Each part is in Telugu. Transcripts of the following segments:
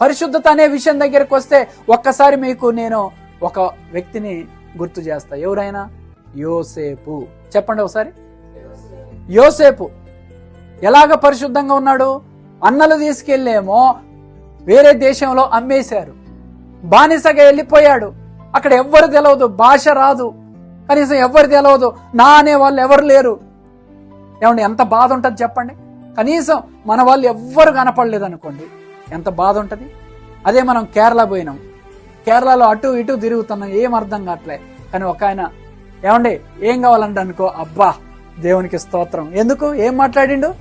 పరిశుద్ధత అనే విషయం దగ్గరకు వస్తే ఒక్కసారి మీకు నేను ఒక వ్యక్తిని గుర్తు చేస్తా. ఎవరైనా? యోసేపు. చెప్పండి ఒకసారి. యోసేపు. ఎలాగ పరిశుద్ధంగా ఉన్నాడు? అన్నలు తీసుకెళ్ళేమో వేరే దేశంలో అమ్మేశారు. బానిసగా వెళ్ళిపోయాడు. అక్కడ ఎవ్వరు తెలవదు. భాష రాదు. కనీసం ఎవ్వరు తెలవదు. నా అనే వాళ్ళు ఎవరు లేరు. ఏమండి ఎంత బాధ ఉంటుంది చెప్పండి. కనీసం మన వాళ్ళు ఎవ్వరు కనపడలేదు అనుకోండి ఎంత బాధ ఉంటుంది? అదే మనం కేరళ పోయినాం. కేరళలో అటు ఇటు తిరుగుతున్నాం ఏం అర్థం కావట్లే. కానీ ఒక ఆయన ఏమండి ఏం కావాలంటే అనుకో అబ్బా దేవునికి స్తోత్రం. ఎందుకు? ఏం మాట్లాడిండు?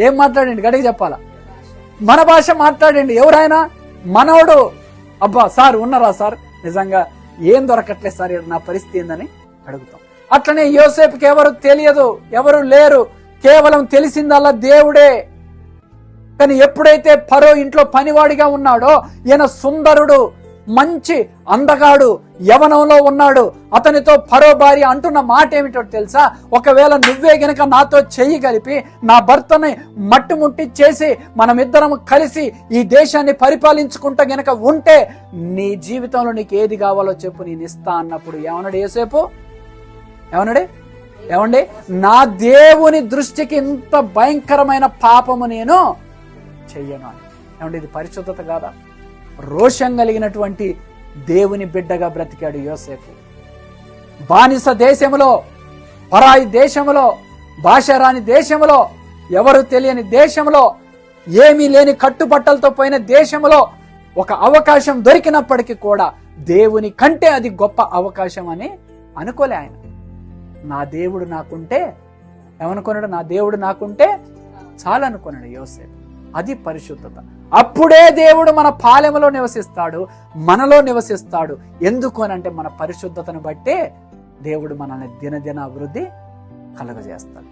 ఏం మాట్లాడిండు? గడికి చెప్పాలా? మన భాష మాట్లాడండి. ఎవరైనా మనవడు అబ్బా సార్ ఉన్నారా సార్? నిజంగా ఏం దొరకట్లేదు సార్ నా పరిస్థితి ఏందని అడుగుతాం. అట్లనే యోసేపుకి ఎవరు తెలియదు ఎవరు లేరు. కేవలం తెలిసిందల్లా దేవుడే. కానీ ఎప్పుడైతే పరో ఇంట్లో పనివాడిగా ఉన్నాడో ఈయన సుందరుడు మంచి అందగాడు యవనంలో ఉన్నాడు. అతనితో పరో భార్య అంటున్న మాట ఏమిటో తెలుసా? ఒకవేళ నువ్వే గనక నాతో చెయ్యి కలిపి నా భర్తని మట్టుముట్టి చేసి మనమిద్దరం కలిసి ఈ దేశాన్ని పరిపాలించుకుంటా గనక ఉంటే నీ జీవితంలో నీకు ఏది కావాలో చెప్పు నేను ఇస్తా అన్నప్పుడు. ఏమన్నాడు ఏసేపు ఏమన్నాడు? ఏమండి? నా దేవుని దృష్టికి ఇంత భయంకరమైన పాపము నేను చెయ్యను అని. ఏమంటే ఇది పరిశుద్ధత కాదా? రోషం కలిగినటువంటి దేవుని బిడ్డగా బ్రతికాడు యోసేపు. బానిస దేశములో పరాయి దేశములో భాష రాని దేశములో ఎవరు తెలియని దేశంలో ఏమీ లేని కట్టుబట్టలతో పోయిన దేశంలో ఒక అవకాశం దొరికినప్పటికీ కూడా దేవుని కంటే అది గొప్ప అవకాశం అని అనుకోలే ఆయన. నా దేవుడు నాకుంటే ఏమనుకున్నాడు? నా దేవుడు నాకుంటే చాలా అనుకున్నాడు యోసేపు. అది పరిశుద్ధత. అప్పుడే దేవుడు మన పాలెములో నివసిస్తాడు మనలో నివసిస్తాడు. ఎందుకు అని అంటే మన పరిశుద్ధతను బట్టే దేవుడు మనల్ని దినదిన అభివృద్ధి కలుగజేస్తాడు.